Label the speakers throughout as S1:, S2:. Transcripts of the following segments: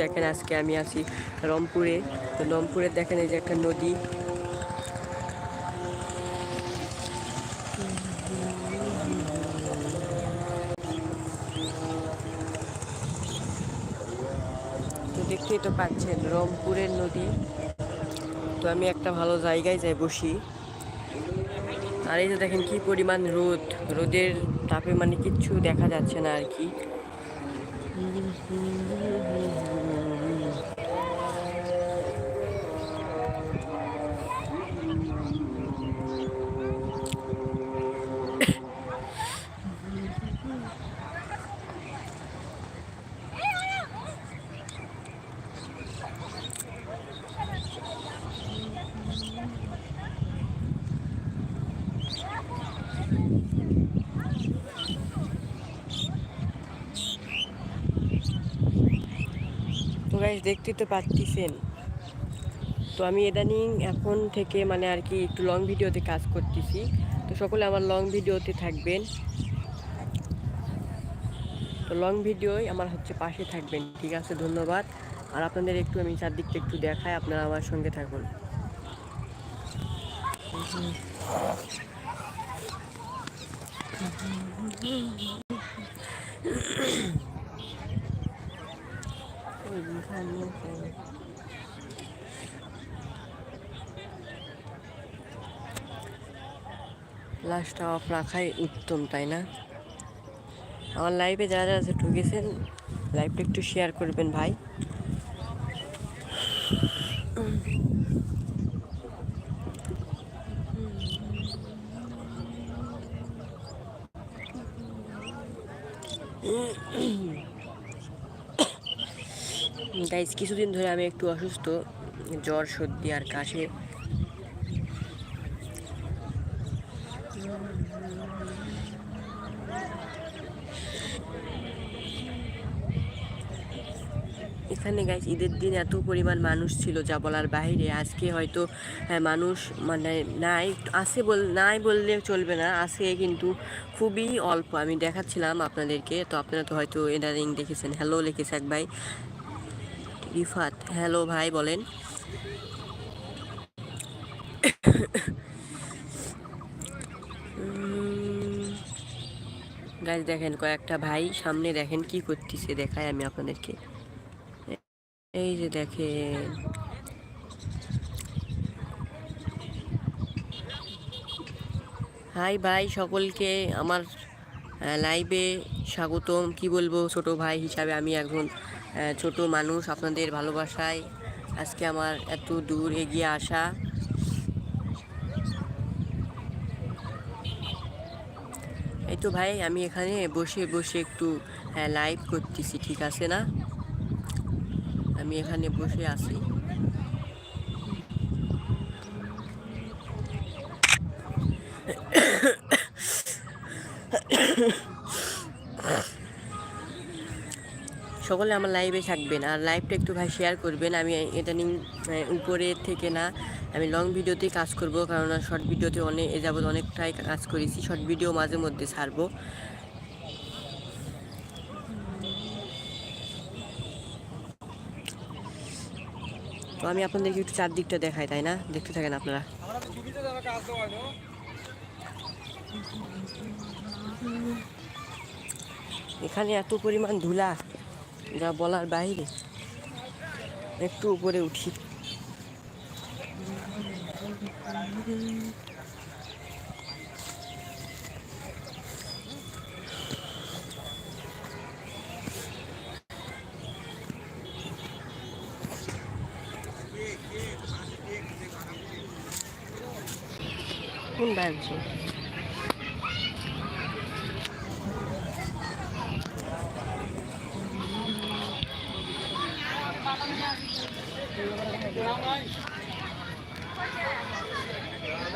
S1: দেখেন আজকে আমি আছি রংপুরে। তো রংপুরে দেখেন এই যে একটা নদী। তো দেখতেই তো পাচ্ছেন, রংপুরের নদী। তো আমি একটা ভালো জায়গায় যাই বসি। আর এই যে দেখেন কি পরিমাণ রোদ। রোদের তাপে মানে কিচ্ছু দেখা যাচ্ছে না আর কি। 何? গাইজ দেখতে তো পাচ্ছেন তো আমি ইদানিং এখন থেকে মানে আর কি একটু লং ভিডিওতে কাজ করতেছি। তো সকলে আমার লং ভিডিওতে থাকবেন। তো লং ভিডিওই আমার হচ্ছে পাশে থাকবেন, ঠিক আছে? ধন্যবাদ। আর আপনাদের একটু আমি চারদিকটা একটু দেখাই, আপনারা আমার সঙ্গে থাকুন। লাস্টটা অফ রাখাই উত্তম, তাই না? আমার লাইভে যারা যারা ঢুকেছেন লাইভটা একটু শেয়ার করবেন ভাই। গাইজ কিছুদিন ধরে আমি একটু অসুস্থ জ্বর সর্দি আর কাশে। এখানে গাইজ ঈদের দিন এত পরিমাণ মানুষ ছিল যা বলার বাইরে আজকে হয়তো হ্যাঁ, মানুষ মানে নাই আছে বল নাই বললে চলবে না। আছে কিন্তু খুবই অল্প। আমি দেখাচ্ছিলাম আপনাদেরকে তো আপনারা তো হয়তো এডারিং দেখেছেন। হ্যালো লিখেছে এক ভাই। রিফাত হ্যালো ভাই, বলেন। গাছ দেখেন কয়েকটা ভাই সামনে দেখেন কি করতেছে দেখায় আমি আপনাদেরকে। এই যে দেখেন। হাই ভাই, সকলকে আমার লাইভে স্বাগতম। কি বলব, ছোট ভাই হিসাবে আমি এখন ছোট মানুষ আপনাদের ভালোবাসায় আজকে আমার এত দূর এগিয়ে আসা। এই তো ভাই, আমি এখানে বসে বসে একটু লাইভ করতেছি, ঠিক আছে না? আমি এখানে বসে আছি। সকলে আমার লাইভে থাকবেন। আর লাইভটা একটু ভাই শেয়ার করবেন। আমি এটা নিন উপরে থেকে না, আমি লং ভিডিওতেই কাজ করব। কারণ শর্ট ভিডিওতে অনেক এ যাবৎ অনেকটাই কাজ করেছি। শর্ট ভিডিও মাঝে মধ্যে ছাড়বো। তো আমি আপনাদেরকে একটু চারদিকটা দেখাই, তাই না? দেখতে থাকেন আপনারা। এখানে এত পরিমাণ ধুলা। যা বলার বাইরে। একটু উপরে উঠি। কোন bank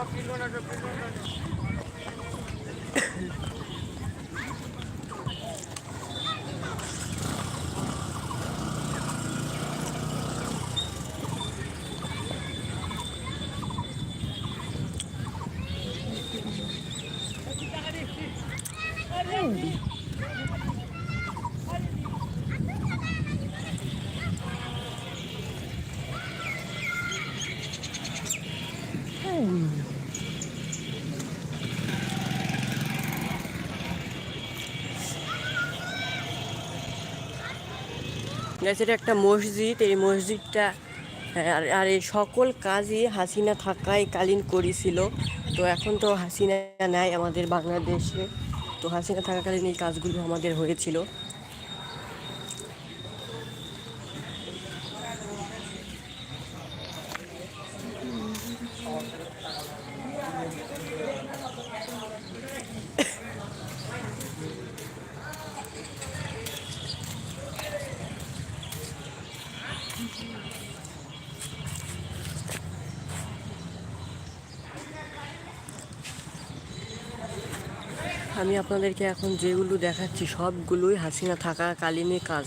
S1: mga kilo na. Guys, এটা একটা মসজিদ এই মসজিদটা আর আর এই সকল কাজই হাসিনা থাকায় কালীন করেছিল। তো এখন তো হাসিনা নাই আমাদের বাংলাদেশে। তো হাসিনা থাকাকালীন এই কাজগুলো আমাদের হয়েছিল। আমি আপনাদেরকে এখন যেগুলো দেখাচ্ছি সবগুলোই হাসিনা থাকা থাকাকালীনই কাজ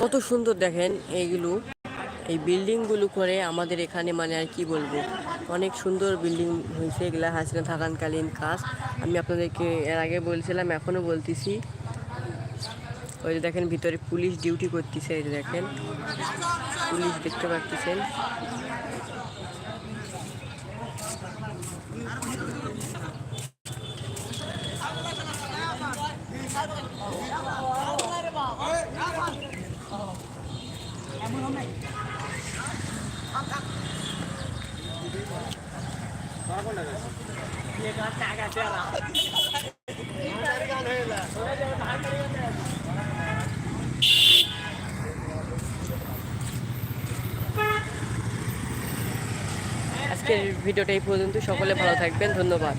S1: কত সুন্দর দেখেন এইগুলো। এই বিল্ডিংগুলো করে আমাদের এখানে মানে আর কি বলব, অনেক সুন্দর বিল্ডিং হয়েছে, এগুলা হাসিনা থাকানকালীন কাজ। আমি আপনাদেরকে এর আগে বলছিলাম এখনও বলতেছি। ওই যে দেখেন ভিতরে পুলিশ ডিউটি করতেছে এই যে দেখেন। পুলিশ দেখতে পাচ্ছেন আজকের ভিডিওটা এই পর্যন্ত। সকলে ভালো থাকবেন। ধন্যবাদ।